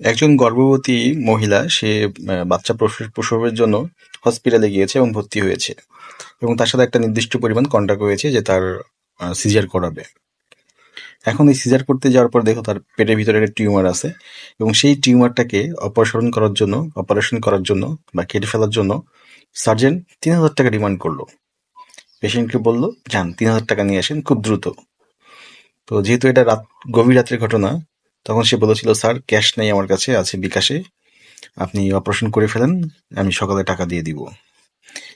একজন গর্ভবতী মহিলা, সে বাচ্চা প্রসব প্রসবের জন্য হসপিটালে গিয়েছে এবং ভর্তি হয়েছে। এবং তার সাথে একটা নির্দিষ্ট পরিমাণ কন্ট্যাক্ট হয়েছে যে তার সিজার করাবে। এখন এই সিজার করতে যাওয়ার পর দেখো তার পেটের ভিতরে একটা টিউমার আছে এবং সেই টিউমারটাকে অপারেশন করার জন্য, অপারেশন করার জন্য বা কেটে ফেলার জন্য সার্জেন তিন হাজার টাকা ডিমান্ড করল। পেশেন্টকে বলল, যান, তিন হাজার টাকা নিয়ে আসেন, খুব দ্রুত। তো যেহেতু এটা রাত, গভীর রাত্রের ঘটনা তখন সে বলেছিল, স্যার, ক্যাশ নেই আমার কাছে, আছে বিকাশে। আপনি অপারেশন করে ফেলেন, আমি সকালে টাকা দিয়ে দিব।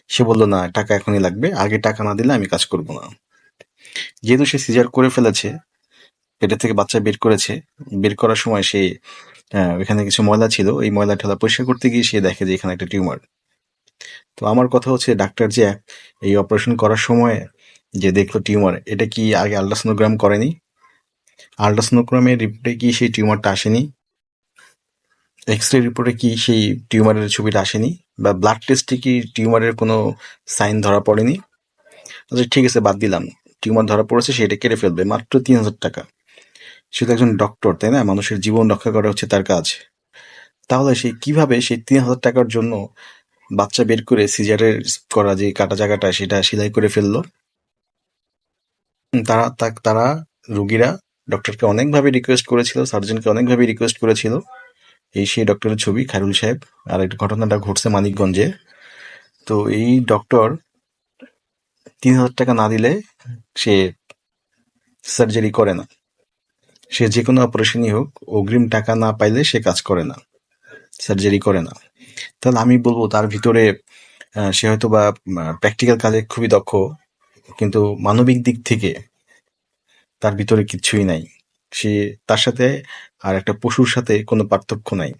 সে বলল, না, টাকা এখনই লাগবে। আগে টাকা না দিলে আমি কাজ করব না। যেহেতু সে সিজার করে ফেলেছে পেটের থেকে বাচ্চা বের করেছে, বের করার সময় সে এখানে কিছু ময়লা ছিল। এই ময়লা ঠেলা পরিষ্কার করতে গিয়ে সে দেখে যে এখানে একটা টিউমার। তো আমার কথা হচ্ছে, ডাক্তার যে এই অপারেশন করার সময় যে দেখল টিউমার, এটা কি আগে আল্ট্রাসোনোগ্রাম করেনি? আল্ট্রাসোনোগ্রামের রিপোর্টে কি সেই টিউমারটা আসেনি? এক্স রে রিপোর্টে কি সেই টিউমারের ছবিটা আসেনি? বা ব্লাড টেস্টে কি টিউমারের কোনো সাইন ধরা পড়েনি? আচ্ছা ঠিক আছে, বাদ দিলাম। টিউমার ধরা পড়েছে, সেটা কেটে ফেলবে, মাত্র তিন হাজার টাকা। সে তো একজন ডক্টর তাই না? মানুষের জীবন রক্ষা করা হচ্ছে তার কাজ। তাহলে সে কীভাবে সেই তিন হাজার টাকার জন্য বাচ্চা বের করে সিজারের করা যে কাটা জায়গাটা, সেটা সেলাই করে ফেলল? তারা তারা রুগীরা ডক্টরকে অনেকভাবে রিকোয়েস্ট করেছিল সার্জনকে অনেকভাবে রিকোয়েস্ট করেছিল। এই সেই ডক্টরের ছবি, খায়রুল সাহেব। আর একটা ঘটনাটা ঘটছে মানিকগঞ্জে। তো এই ডক্টর তিন হাজার টাকা না দিলে সে সার্জারি করে না। সে যে কোনো অপারেশনই হোক, অগ্রিম টাকা না পাইলে সে কাজ করে না। সার্জারি করে না। তাহলে আমি বলব, তার ভিতরে সে হয়তো বা প্র্যাকটিক্যাল কাজে খুবই দক্ষ। কিন্তু মানবিক দিক থেকে তার ভিতরে কিচ্ছুই নাই। সে তার সাথে আর একটা পশুর সাথে কোনো পার্থক্য নাই।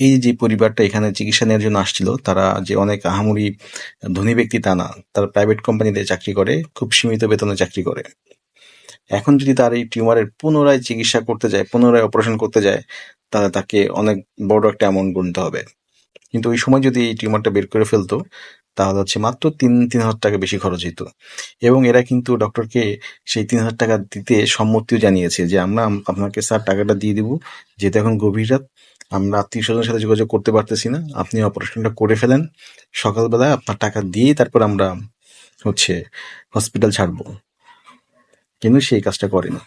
এই যে পরিবারটা এখানে চিকিৎসা নেওয়ার জন্য আসছিল, তারা যে অনেক আহামরি ধনী ব্যক্তি তা না, তারা প্রাইভেট কোম্পানিতে চাকরি করে, খুব সীমিত বেতনে চাকরি করে। এখন যদি তার এই টিউমারের পুনরায় চিকিৎসা করতে যায়, পুনরায় অপারেশন করতে যায়, তাহলে তাকে অনেক বড় একটা অ্যামাউন্ট গুনতে হবে। কিন্তু ওই সময় যদি এই টিউমারটা বের করে ফেলতো তাহলে হচ্ছে মাত্র তিন তিন হাজার টাকা বেশি খরচ হতো এবং এরা কিন্তু ডক্টরকে সেই তিন হাজার টাকা দিতে সম্মতিও জানিয়েছে যে আমরা আপনাকে স্যার টাকাটা দিয়ে দিব, যেহেতু এখন গভীর রাত, আমরা আত্মীয় স্বজনের সাথে যোগাযোগ করতে পারতেছি না, আপনি অপারেশনটা করে ফেলেন, সকালবেলায় আপনার টাকা দিয়েই তারপর আমরা হচ্ছে হসপিটাল ছাড়বো। কিন্তু সেই কাজটা করেনি।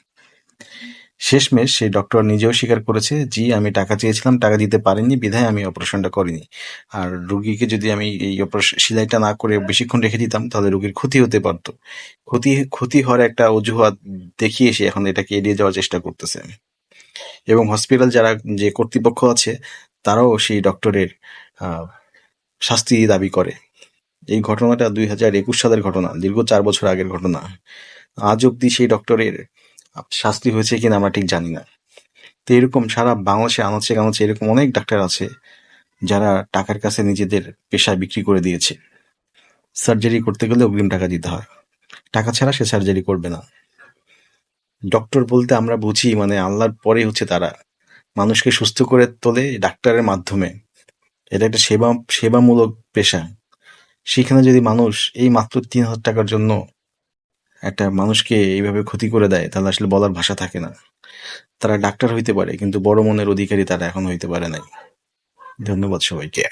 শেষমেশ সেই ডক্টর নিজেও স্বীকার করেছে, জি, আমি টাকা চেয়েছিলাম, টাকা দিতে পারিনি, বিধায় আমি অপারেশনটা করিনি। আর রুগীকে যদি আমি এই অপারেশন সেলাইটা না করে বেশিক্ষণ রেখে দিতাম, তাহলে রুগীর ক্ষতি হতে পারতো। ক্ষতি ক্ষতি হওয়ার একটা অজুহাত দেখিয়ে সে এখন এটাকে এড়িয়ে যাওয়ার চেষ্টা করতেছে এবং হসপিটাল যারা যে কর্তৃপক্ষ আছে, তারাও সেই ডক্টরের শাস্তি দাবি করে। এই ঘটনাটা দুই হাজার একুশ সালের ঘটনা, দীর্ঘ চার বছর আগের ঘটনা। আজ অব্দি সেই ডক্টরের শাস্তি হয়েছে কিনা আমরা ঠিক জানি না। তো এরকম সারা বাংলাদেশে আনাচে কানাচে এরকম অনেক ডাক্তার আছে যারা টাকার কাছে নিজেদের পেশা বিক্রি করে দিয়েছে। সার্জারি করতে গেলে অগ্রিম টাকা দিতে হয়। টাকা ছাড়া সে সার্জারি করবে না। ডক্টর বলতে আমরা বুঝি মানে আল্লাহর পরে হচ্ছে তারা। মানুষকে সুস্থ করে তোলে ডাক্তারের মাধ্যমে। এটা একটা সেবা, সেবামূলক পেশা। সেখানে যদি মানুষ এই মাত্র তিন হাজার টাকার জন্য একটা মানুষকে এইভাবে ক্ষতি করে দেয়, তাহলে আসলে বলার ভাষা থাকে না। তারা ডাক্তার হইতে পারে, কিন্তু বড় মনের অধিকারী তারা এখন হইতে পারে নাই। ধন্যবাদ সবাইকে।